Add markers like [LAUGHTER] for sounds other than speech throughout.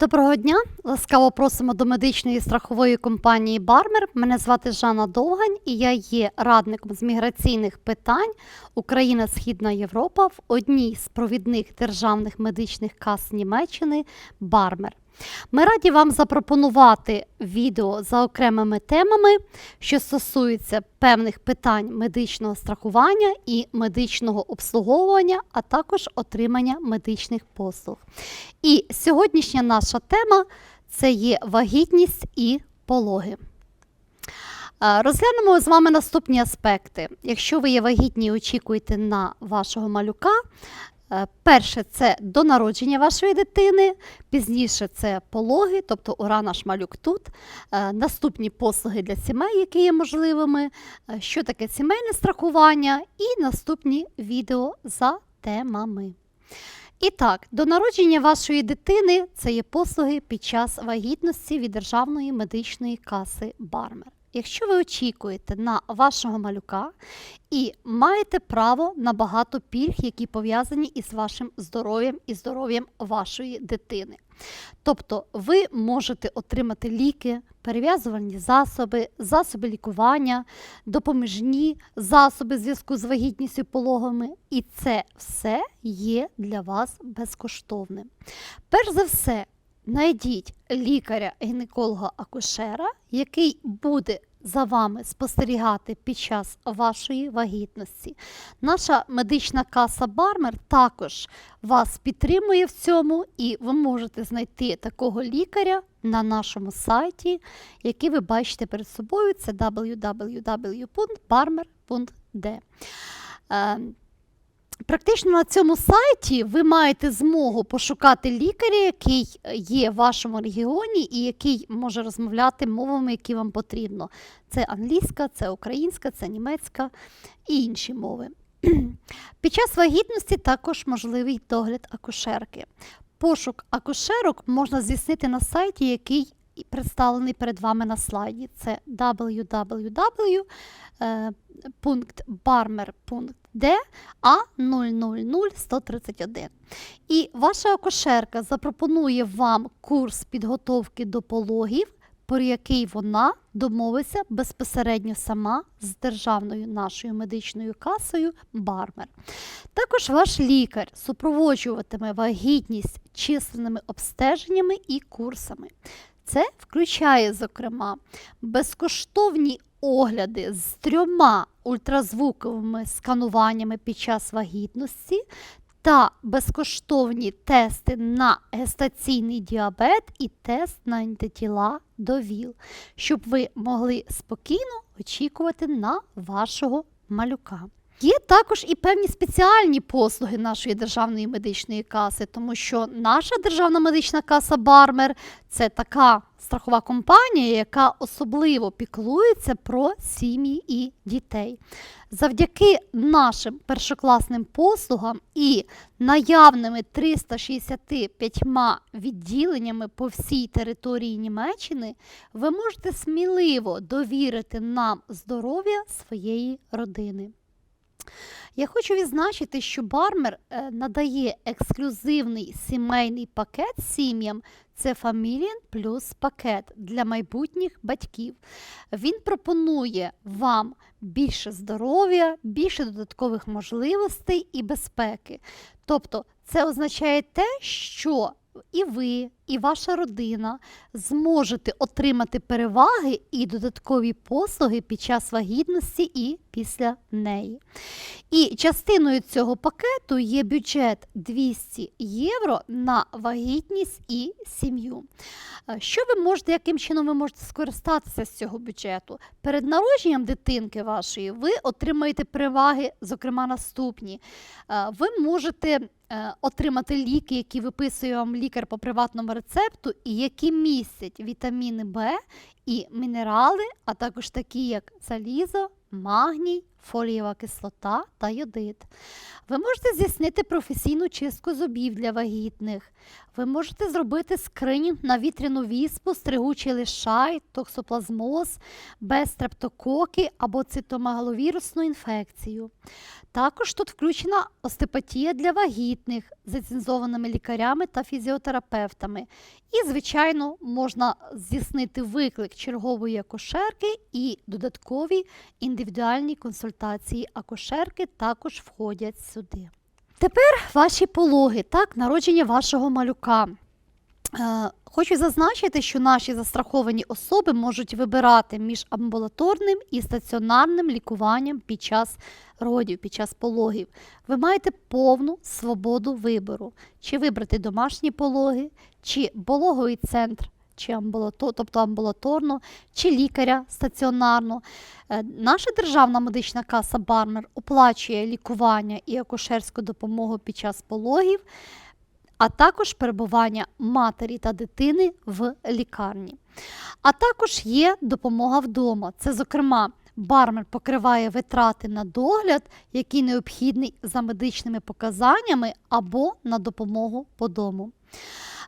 Доброго дня! Ласкаво просимо до медичної страхової компанії Бармер. Мене звати Жанна Довгань і я є радником з міграційних питань Україна Східна Європа в одній з провідних державних медичних кас Німеччини Бармер. Ми раді вам запропонувати відео за окремими темами, що стосуються певних питань медичного страхування і медичного обслуговування, а також отримання медичних послуг. І сьогоднішня наша тема це є вагітність і пологи. Розглянемо з вами наступні аспекти. Якщо ви є вагітні і очікуєте на вашого малюка, перше це до народження вашої дитини, пізніше це пологи, тобто ура наш малюк тут. Е, Наступні послуги для сімей, які є можливими, е, що таке сімейне страхування, і наступні відео за темами. І так, до народження вашої дитини це є послуги під час вагітності від Державної медичної каси Бармер. Якщо ви очікуєте на вашого малюка і маєте право на багато пільг, які пов'язані із вашим здоров'ям і здоров'ям вашої дитини. Тобто ви можете отримати ліки, перев'язувальні засоби, засоби лікування, допоміжні засоби в зв'язку з вагітністю пологами, і це все є для вас безкоштовним. Перш за все, знайдіть лікаря-гінеколога-акушера, який буде за вами спостерігати під час вашої вагітності. Наша медична каса Бармер також вас підтримує в цьому, і ви можете знайти такого лікаря на нашому сайті, який ви бачите перед собою. Це www.barmer.de. Е, Практично на цьому сайті ви маєте змогу пошукати лікаря, який є в вашому регіоні і який може розмовляти мовами, які вам потрібно. Це англійська, це українська, це німецька і інші мови. [CLEARS THROAT] Під час вагітності також можливий догляд акушерки. Пошук акушерок можна здійснити на сайті, який представлений перед вами на слайді. Це www.barmer.de А000131. І ваша акушерка запропонує вам курс підготовки до пологів, про який вона домовиться безпосередньо сама з державною нашою медичною касою Бармер. Також ваш лікар супроводжуватиме вагітність численними обстеженнями і курсами. Це включає, зокрема, безкоштовні огляди з трьома ультразвуковими скануваннями під час вагітності та безкоштовні тести на гестаційний діабет і тест на антитіла до ВІЛ, щоб ви могли спокійно очікувати на вашого малюка. Є також і певні спеціальні послуги нашої державної медичної каси, тому що наша державна медична каса Бармер це така страхова компанія, яка особливо піклується про сім'ї і дітей. Завдяки нашим першокласним послугам і наявними 365 відділеннями по всій території Німеччини, ви можете сміливо довірити нам здоров'я своєї родини. Я хочу відзначити, що Бармер е, надає ексклюзивний сімейний пакет сім'ям. Це Familien плюс пакет для майбутніх батьків. Він пропонує вам більше здоров'я, більше додаткових можливостей і безпеки. Тобто, це означає те, що і ви, і ваша родина зможете отримати переваги і додаткові послуги під час вагітності і після неї. І частиною цього пакету є бюджет 200 євро на вагітність і сім'ю. Е, Що ви можете, яким чином ви можете скористатися з цього бюджету? Перед народженням дитинки вашої ви отримаєте переваги, зокрема наступні. Е, Ви можете отримати ліки, які виписує вам лікар по приватному рецепту, і які містять вітаміни Б і мінерали, а також такі, як залізо, магній, фолієва кислота та йодит. Ви можете здійснити професійну чистку зубів для вагітних. Ви можете зробити скринінг на вітряну віспу, стригучий лишай, токсоплазмоз, без стрептококи або цитомегаловірусну інфекцію. Також тут включена остеопатія для вагітних з ліцензованими лікарями та фізіотерапевтами. І, звичайно, можна здійснити виклик чергової акушерки і додаткові індивідуальні консультації акушерки також входять сюди. Тепер ваші пологи, так, народження вашого малюка. Е, Хочу зазначити, що наші застраховані особи можуть вибирати між амбулаторним і стаціонарним лікуванням під час родів, під час пологів. Ви маєте повну свободу вибору, чи вибрати домашні пологи, чи пологовий центр, чи амбулатор, тобто амбулаторно, чи лікаря стаціонарно. Е, Наша державна медична каса Бармер оплачує лікування і акушерську допомогу під час пологів а також перебування матері та дитини в лікарні. А також є допомога вдома. Це, зокрема, бармер покриває витрати на догляд, який необхідний за медичними показаннями або на допомогу по дому.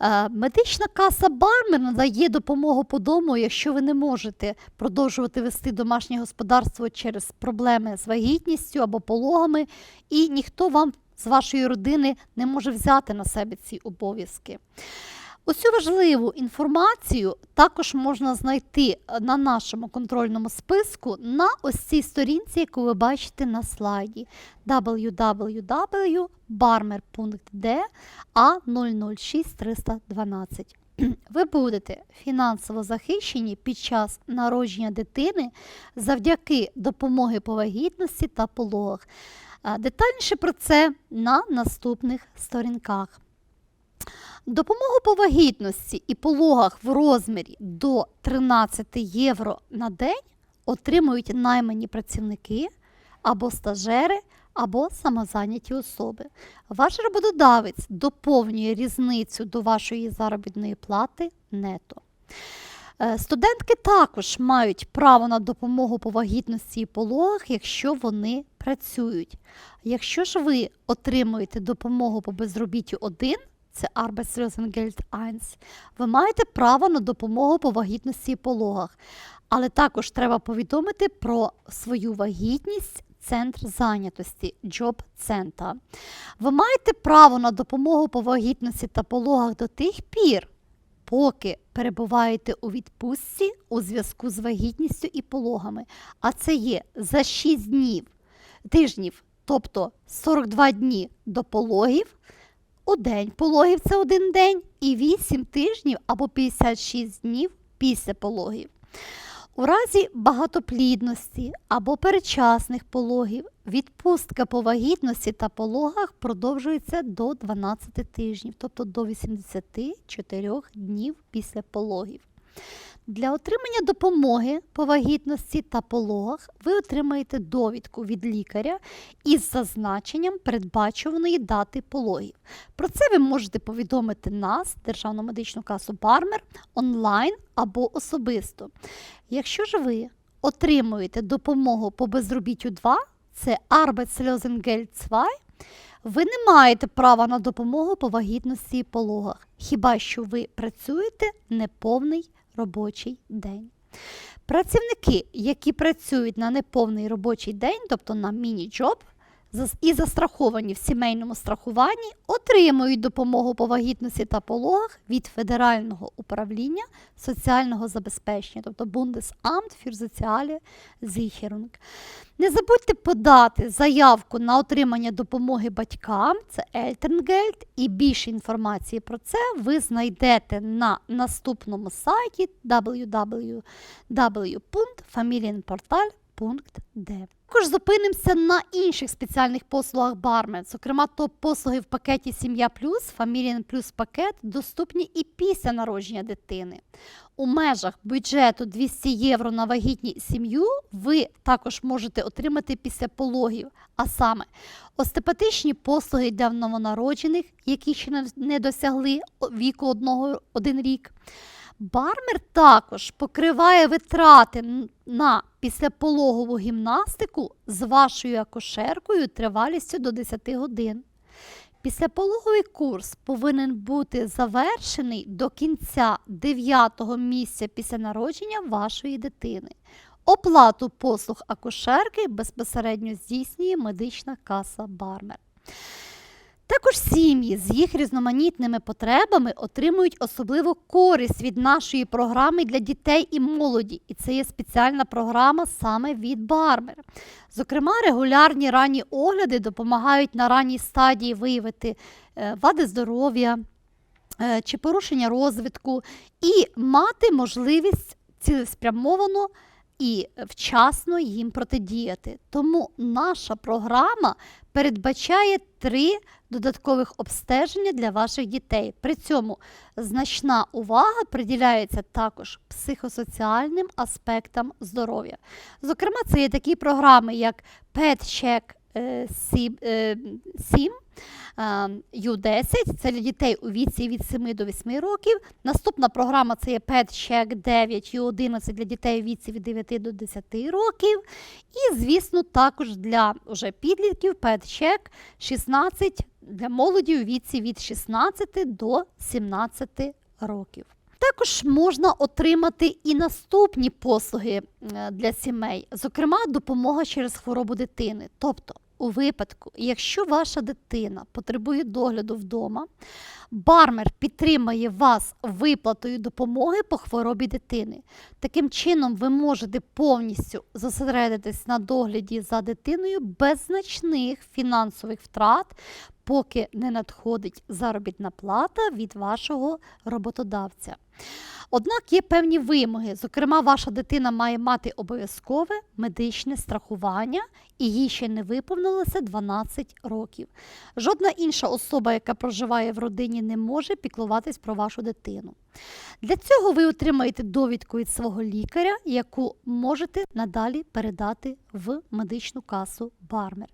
Е, Медична каса Бармен надає допомогу по дому, якщо ви не можете продовжувати вести домашнє господарство через проблеми з вагітністю або пологами, і ніхто вам з вашої родини не може взяти на себе ці обов'язки. Усю важливу інформацію також можна знайти на нашому контрольному списку на ось цій сторінці, яку ви бачите на слайді www.barmer.d A006312. Ви будете фінансово захищені під час народження дитини завдяки допомоги по вагітності та пологах. Детальніше про це на наступних сторінках. Допомогу по вагітності і пологах в розмірі до 13 євро на день отримують наймані працівники або стажери, або самозайняті особи. Ваш роботодавець доповнює різницю до вашої заробітної плати нето. Е, Студентки також мають право на допомогу по вагітності і пологах, якщо вони працюють. Якщо ж ви отримуєте допомогу по безробіттю 1, це Arbeitslosengeld 1, ви маєте право на допомогу по вагітності і пологах. Але також треба повідомити про свою вагітність Центр зайнятості Job Center. Ви маєте право на допомогу по вагітності та пологах до тих пір, поки перебуваєте у відпустці у зв'язку з вагітністю і пологами. А це є за 6 днів, тижнів, тобто 42 дні до пологів, у день пологів це один день, і 8 тижнів або 56 днів після пологів. У разі багатоплідності або передчасних пологів відпустка по вагітності та пологах продовжується до 12 тижнів, тобто до 84 днів після пологів. Для отримання допомоги по вагітності та пологах ви отримаєте довідку від лікаря із зазначенням передбачуваної дати пологів. Про це ви можете повідомити нас, Державну медичну касу Бармер, онлайн або особисто. Якщо ж ви отримуєте допомогу по безробіттю 2, це Arbeitslosengeld 2, ви не маєте права на допомогу по вагітності і пологах, хіба що ви працюєте неповний робочий день. Працівники, які працюють на неповний робочий день, тобто на міні-джоб, і застраховані в сімейному страхуванні, отримують допомогу по вагітності та пологах від Федерального управління соціального забезпечення, тобто Bundesamt für soziale Sicherung. Не забудьте подати заявку на отримання допомоги батькам, це Elterngeld, і більше інформації про це ви знайдете на наступному сайті www.familienportal.de. Також зупинимося на інших спеціальних послугах Бармен. Зокрема, топ-послуги в пакеті Сім'я Плюс, Familien Плюс пакет доступні і після народження дитини. У межах бюджету 200 євро на вагітні сім'ю ви також можете отримати після пологів, а саме остеопатичні послуги для новонароджених, які ще не досягли віку одного, один рік, Бармер також покриває витрати на післяпологову гімнастику з вашою акушеркою тривалістю до 10 годин. Післяпологовий курс повинен бути завершений до кінця 9-го місяця після народження вашої дитини. Оплату послуг акушерки безпосередньо здійснює медична каса Бармер. Також сім'ї з їх різноманітними потребами отримують особливу користь від нашої програми для дітей і молоді, і це є спеціальна програма саме від Бармер. Зокрема, регулярні ранні огляди допомагають на ранній стадії виявити е, вади здоров'я е, чи порушення розвитку і мати можливість цілеспрямовано і вчасно їм протидіяти. Тому наша програма передбачає три додаткових обстеження для ваших дітей. При цьому значна увага приділяється також психосоціальним аспектам здоров'я. Зокрема, це є такі програми, як Pet Check е, Сім- е, 7, е, U10, це для дітей у віці від 7 до 8 років. Наступна програма це є Pet Check 9, U11 для дітей у віці від 9 до 10 років. І, звісно, також для уже підлітків Pet Check 16 для молоді у віці від 16 до 17 років. Також можна отримати і наступні послуги для сімей, зокрема, допомога через хворобу дитини. Тобто, у випадку, якщо ваша дитина потребує догляду вдома, бармер підтримає вас виплатою допомоги по хворобі дитини. Таким чином, ви можете повністю зосередитись на догляді за дитиною без значних фінансових втрат, поки не надходить заробітна плата від вашого роботодавця. Однак є певні вимоги. Зокрема, ваша дитина має мати обов'язкове медичне страхування, і їй ще не виповнилося 12 років. Жодна інша особа, яка проживає в родині, не може піклуватись про вашу дитину. Для цього ви отримаєте довідку від свого лікаря, яку можете надалі передати в медичну касу Бармер.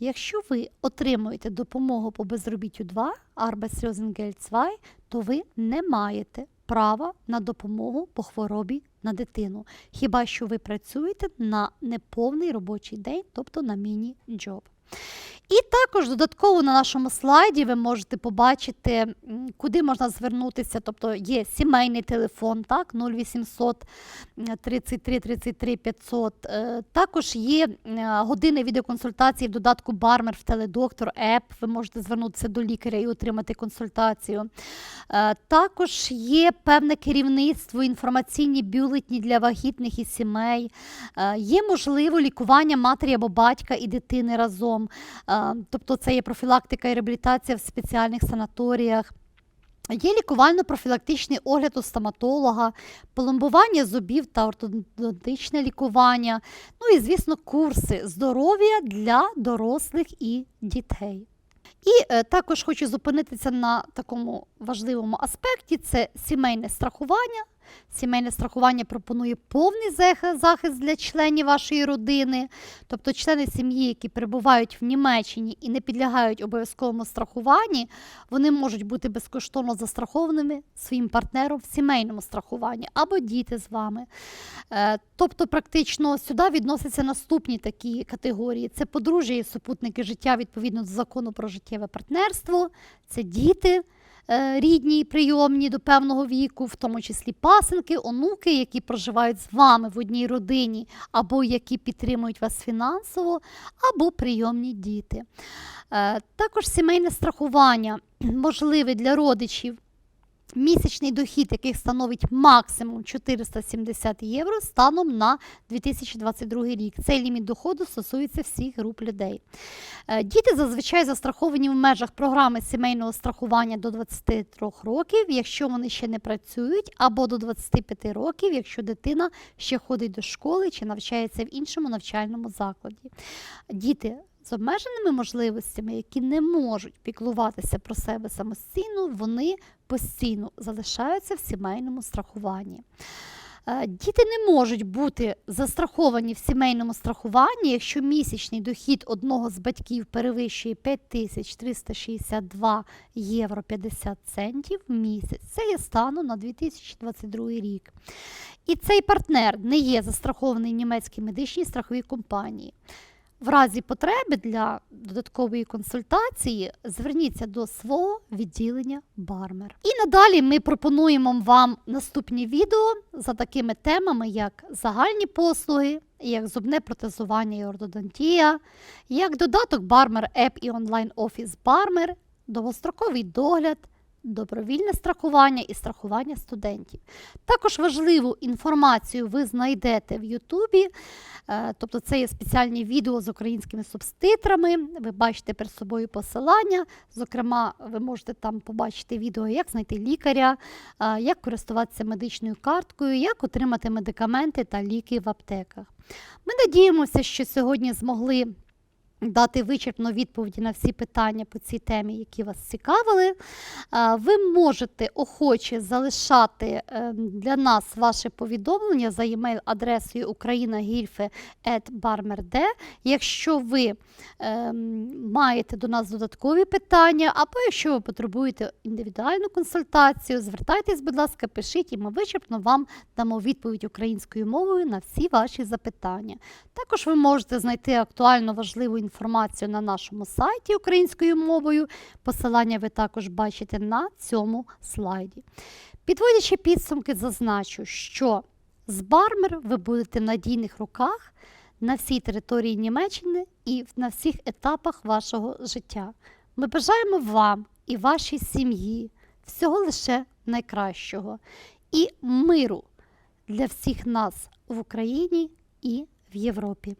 Якщо ви отримуєте допомогу по безробіттю 2 Arbeitslosengeld 2, то ви не маєте права на допомогу по хворобі на дитину, хіба що ви працюєте на неповний робочий день, тобто на міні-джоб. І також додатково на нашому слайді ви можете побачити, куди можна звернутися. Тобто є сімейний телефон, так, 0800 33 33 500. Е, Також є е, години відеоконсультації в додатку Бармер в теледоктор, еп. Ви можете звернутися до лікаря і отримати консультацію. Е, Також є певне керівництво, інформаційні бюлетні для вагітних і сімей. Е, Є можливо лікування матері або батька і дитини разом. Е, Тобто це є профілактика і реабілітація в спеціальних санаторіях. Є лікувально-профілактичний огляд у стоматолога, пломбування зубів та ортодонтичне лікування. Ну і, звісно, курси здоров'я для дорослих і дітей. І е, також хочу зупинитися на такому важливому аспекті: це сімейне страхування. Сімейне страхування пропонує повний захист для членів вашої родини, тобто члени сім'ї, які перебувають в Німеччині і не підлягають обов'язковому страхуванні, вони можуть бути безкоштовно застрахованими своїм партнером в сімейному страхуванні або діти з вами. Е, Тобто, практично сюди відносяться наступні такі категорії: це подружжя і супутники життя відповідно до закону про життєве партнерство, це діти. Е, Рідні і прийомні до певного віку, в тому числі пасенки, онуки, які проживають з вами в одній родині, або які підтримують вас фінансово, або прийомні діти. Е, Також сімейне страхування можливе для родичів місячний дохід, яких становить максимум 470 євро станом на 2022 рік. Цей ліміт доходу стосується всіх груп людей. Е, Діти зазвичай застраховані в межах програми сімейного страхування до 23 років, якщо вони ще не працюють, або до 25 років, якщо дитина ще ходить до школи чи навчається в іншому навчальному закладі. Діти з обмеженими можливостями, які не можуть піклуватися про себе самостійно, вони постійно залишаються в сімейному страхуванні. Е, Діти не можуть бути застраховані в сімейному страхуванні, якщо місячний дохід одного з батьків перевищує 5362 євро 50 центів в місяць. Це є станом на 2022 рік. І цей партнер не є застрахований німецькій медичній страховій компанії. В разі потреби для додаткової консультації зверніться до свого відділення Бармер. І надалі ми пропонуємо вам наступні відео за такими темами, як загальні послуги, як зубне протезування і ортодонтія, як додаток Бармер App і онлайн офіс Бармер, довгостроковий догляд, добровільне страхування і страхування студентів. Також важливу інформацію ви знайдете в Ютубі. Е, Тобто це є спеціальні відео з українськими субтитрами. Ви бачите перед собою посилання. Зокрема, ви можете там побачити відео, як знайти лікаря, е, як користуватися медичною карткою, як отримати медикаменти та ліки в аптеках. Ми надіємося, що сьогодні змогли. Дати вичерпну відповіді на всі питання по цій темі, які вас цікавили. Ви можете охоче залишати е, для нас ваше повідомлення за емейл адресою ukrainagilfe.barmerd. Якщо ви е, маєте до нас додаткові питання, або якщо ви потребуєте індивідуальну консультацію, звертайтесь, будь ласка, пишіть, і ми вичерпно вам дамо відповідь українською мовою на всі ваші запитання. Також ви можете знайти актуально важливу інформацію на нашому сайті українською мовою. Посилання ви також бачите на цьому слайді. Підводячи підсумки, зазначу, що з Бармер ви будете в надійних руках на всій території Німеччини і на всіх етапах вашого життя. Ми бажаємо вам і вашій сім'ї всього лише найкращого і миру для всіх нас в Україні і в Європі.